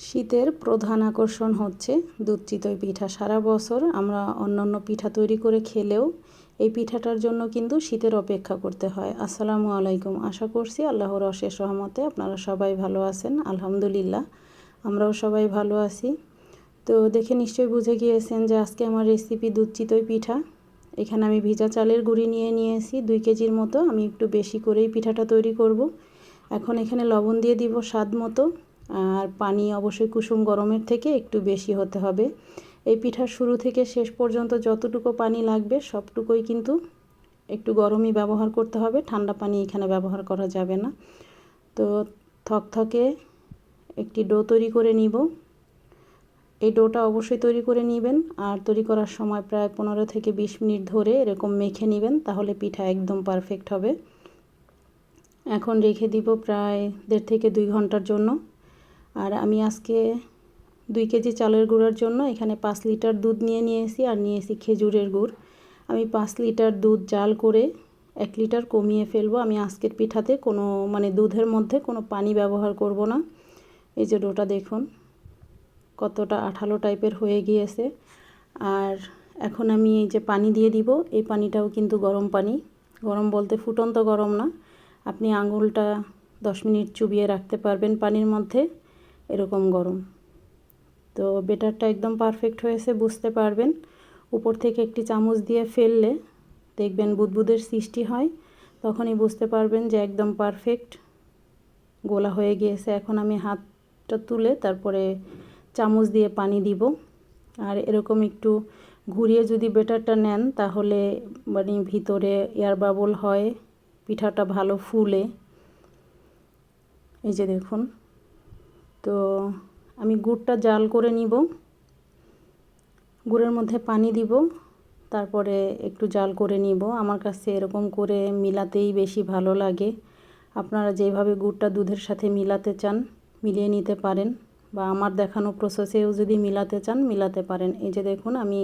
শীতের প্রধান আকর্ষণ হচ্ছে দুধ চিতই পিঠা। সারা বছর আমরা অন্যান্য পিঠা তৈরি করে খেলেও এই পিঠাটার জন্য কিন্তু শীতের অপেক্ষা করতে হয়। আসসালামু আলাইকুম। আশা করছি আল্লাহর অশেষ রহমতে আপনারা সবাই ভালো আছেন। আলহামদুলিল্লাহ, আমরাও সবাই ভালো আছি। তো দেখে নিশ্চয়ই বুঝে গিয়েছেন যে আজকে আমার রেসিপি দুধ চিতই পিঠা। এখানে আমি ভিজা চালের গুঁড়ি নিয়ে নিয়েছি। দুই কেজির মতো আমি একটু বেশি করেই পিঠাটা তৈরি করব। এখন এখানে লবণ দিয়ে দিব স্বাদ মতো। আর পানি অবশ্যই কুসুম গরমের থেকে একটু বেশি হতে হবে। এই পিঠার শুরু থেকে শেষ পর্যন্ত যতটুকু পানি লাগবে সবটুকুই কিন্তু একটু গরমই ব্যবহার করতে হবে, ঠান্ডা পানি এখানে ব্যবহার করা যাবে না। তো থকথকে একটি ডো তৈরি করে নিব। এই ডোটা অবশ্যই তৈরি করে নেবেন আর তৈরি করার সময় প্রায় পনেরো থেকে বিশ মিনিট ধরে এরকম মেখে নেবেন তাহলে পিঠা একদম পারফেক্ট হবে। এখন রেখে দিব প্রায় দেড় থেকে দুই ঘণ্টার জন্য। আর আমি আজকে দুই কেজি চালের গুঁড়ার জন্য এখানে পাঁচ লিটার দুধ নিয়ে নিয়েছি আর নিয়েছি খেজুরের গুড়। আমি পাঁচ লিটার দুধ জাল করে এক লিটার কমিয়ে ফেলব। আমি আজকের পিঠাতে কোনো মানে দুধের মধ্যে কোনো পানি ব্যবহার করব না। এই যে ডোটা দেখুন, কতটা আঠালো টাইপের হয়ে গিয়েছে। আর এখন আমি এই যে পানি দিয়ে দিব, এই পানিটাও কিন্তু গরম পানি। গরম বলতে ফুটন্ত গরম না। আপনি আঙুলটা দশ মিনিট চুবিয়ে রাখতে পারবেন পানির মধ্যে। এরকম গরম। তো বেটারটা একদম পারফেক্ট হয়েছে, বুঝতে পারবেন। উপর থেকে একটি চামচ দিয়ে ফেললে দেখবেন বুদবুদের সৃষ্টি হয়। তখনই বুঝতে পারবেন যে একদম পারফেক্ট গোলা হয়ে গিয়েছে। এখন আমি হাতটা তুলে তারপরে চামচ দিয়ে পানি দিব। আর এরকম একটু ঘুরিয়ে যদি বেটারটা নেন, তাহলে মানে ভিতরে এয়ার বাবল হয়, পিঠাটা ভালো ফুলে। এই যে দেখুন। তো আমি গুড়টা জাল করে নিব। গুড়ের মধ্যে পানি দিব, তারপরে একটু জাল করে নিব। আমার কাছে এরকম করে মিলাতেই বেশি ভালো লাগে। আপনারা যেভাবে গুড়টা দুধের সাথে মিলাতে চান, মিলিয়ে নিতে পারেন। বা আমার দেখানো প্রসেসেও যদি মিলাতে চান, মিলাতে পারেন। এই যে দেখুন, আমি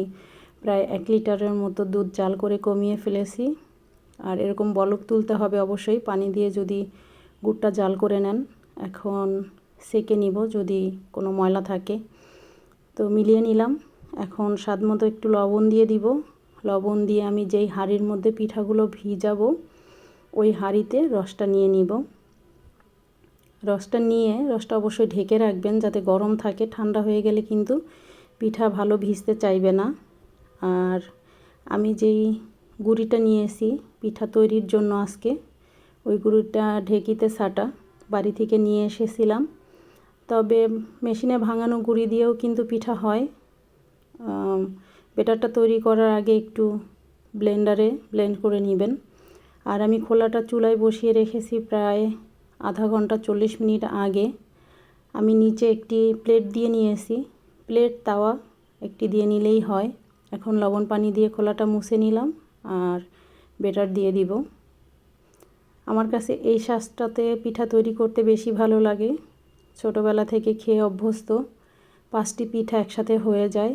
প্রায় এক লিটারের মতো দুধ জাল করে কমিয়ে ফেলেছি। আর এরকম বলক তুলতে হবে অবশ্যই। পানি দিয়ে যদি গুড়টা জাল করে নেন, এখন সেকে নিব যদি কোনো ময়লা থাকে। তো মিলিয়ে নিলাম। এখন স্বাদ মতো একটু লবণ দিয়ে দিব। লবণ দিয়ে আমি যেই হাঁড়ির মধ্যে পিঠাগুলো ভিজাবো, ওই হাঁড়িতে রসটা নিয়ে নিব। রসটা নিয়ে, রসটা অবশ্যই ঢেকে রাখবেন যাতে গরম থাকে, ঠান্ডা হয়ে গেলে কিন্তু পিঠা ভালো ভিজতে চাইবে না। আর আমি যেই গুঁড়িটা নিয়েছি পিঠা তৈরির জন্য আজকে, ওই গুড়িটা ঢেকিতে সাটা, বাড়ি থেকে নিয়ে এসেছিলাম। তবে মেশিনে ভাঙানো গুঁড়ি দিয়েও কিন্তু পিঠা হয়। বেটারটা তৈরি করার আগে একটু ব্লেন্ডারে ব্লেন্ড করে নেবেন। আর আমি খোলাটা চুলায় বসিয়ে রেখেছি প্রায় আধা ঘণ্টা চল্লিশ মিনিট আগে। আমি নিচে একটি প্লেট দিয়ে নিয়েছি। প্লেট, তাওয়া একটি দিয়ে নিলেই হয়। এখন লবণ পানি দিয়ে খোলাটা মুছে নিলাম আর বেটার দিয়ে দিব। আমার কাছে এই শ্বাসটাতে পিঠা তৈরি করতে বেশি ভালো লাগে। ছোটোবেলা থেকে খেয়ে অভ্যস্ত। পাঁচটি পিঠা একসাথে হয়ে যায়।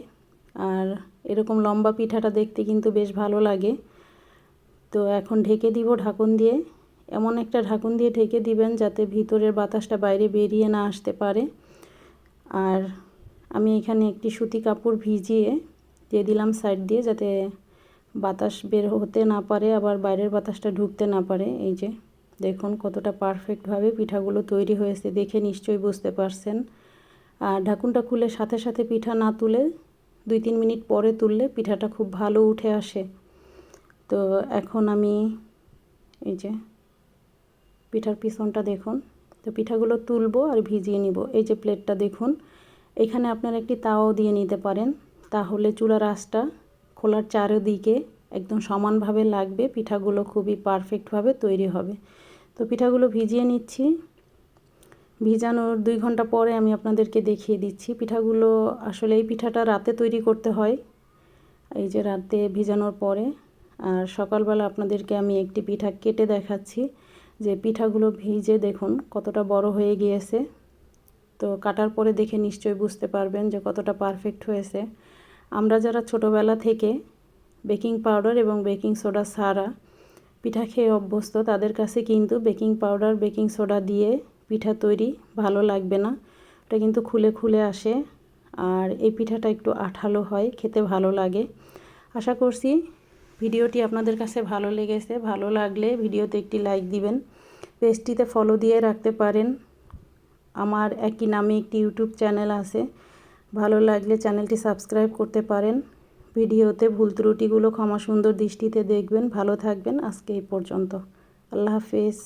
আর এরকম লম্বা পিঠাটা দেখতে কিন্তু বেশ ভালো লাগে। তো এখন ঢেকে দিব ঢাকন দিয়ে। এমন একটা ঢাকন দিয়ে ঢেকে দিবেন যাতে ভিতরের বাতাসটা বাইরে বেরিয়ে না আসতে পারে। আর আমি এখানে একটি সুতি কাপড় ভিজিয়ে দিয়ে দিলাম সাইড দিয়ে যাতে বাতাস বের হতে না পারে, আবার বাইরের বাতাসটা ঢুকতে না পারে। এই যে দেখুন কতটা পারফেক্টভাবে পিঠাগুলো তৈরি হয়েছে, দেখে নিশ্চয়ই বুঝতে পারছেন। আর ঢাকুনটা খুলে সাথে সাথে পিঠা না তুলে দুই তিন মিনিট পরে তুললে পিঠাটা খুব ভালো উঠে আসে। তো এখন আমি এই যে পিঠার পিছনটা দেখুন, তো পিঠাগুলো তুলবো আর ভিজিয়ে নিব। এই যে প্লেটটা দেখুন, এখানে আপনারা একটি তাওয়াও দিয়ে নিতে পারেন। তাহলে চুলার আঁচটা খোলার চারিদিকে একদম সমানভাবে লাগবে, পিঠাগুলো খুবই পারফেক্টভাবে তৈরি হবে। তো পিঠাগুলো ভিজিয়ে নিচ্ছি। ভিজানোর দুই ঘণ্টা পরে আমি আপনাদেরকে দেখিয়ে দিচ্ছি। পিঠাগুলো আসলে এই পিঠাটা রাতে তৈরি করতে হয়, এই যে রাতে ভিজানোর পরে। আর সকালবেলা আপনাদেরকে আমি একটি পিঠা কেটে দেখাচ্ছি, যে পিঠাগুলো ভিজে দেখুন কতটা বড় হয়ে গিয়েছে। তো কাটার পরে দেখে নিশ্চয়ই বুঝতে পারবেন যে কতটা পারফেক্ট হয়েছে। আমরা যারা ছোটোবেলা থেকে বেকিং পাউডার এবং বেকিং সোডা ছাড়া পিঠা খেয়ে অভ্যস্ত। তাদের কাছে কিন্তু বেকিং পাউডার, বেকিং সোডা দিয়ে পিঠা তৈরি ভালো লাগবে না। এটা কিন্তু খুলে খুলে আসে আর এই পিঠাটা একটু আঠালো হয়, খেতে ভালো লাগে। আশা করছি ভিডিওটি আপনাদের কাছে ভালো লেগেছে। ভালো লাগলে ভিডিওতে একটি লাইক দিবেন। পেজটিতে ফলো দিয়ে রাখতে পারেন। আমার একই নামে একটি ইউটিউব চ্যানেল আছে। ভালো লাগলে চ্যানেলটি সাবস্ক্রাইব করতে পারেন। ভিডিওতে ভুল ত্রুটিগুলো ক্ষমা সুন্দর দৃষ্টিতে দেখবেন। ভালো থাকবেন। আজকে এই পর্যন্ত। আল্লাহ হাফেজ।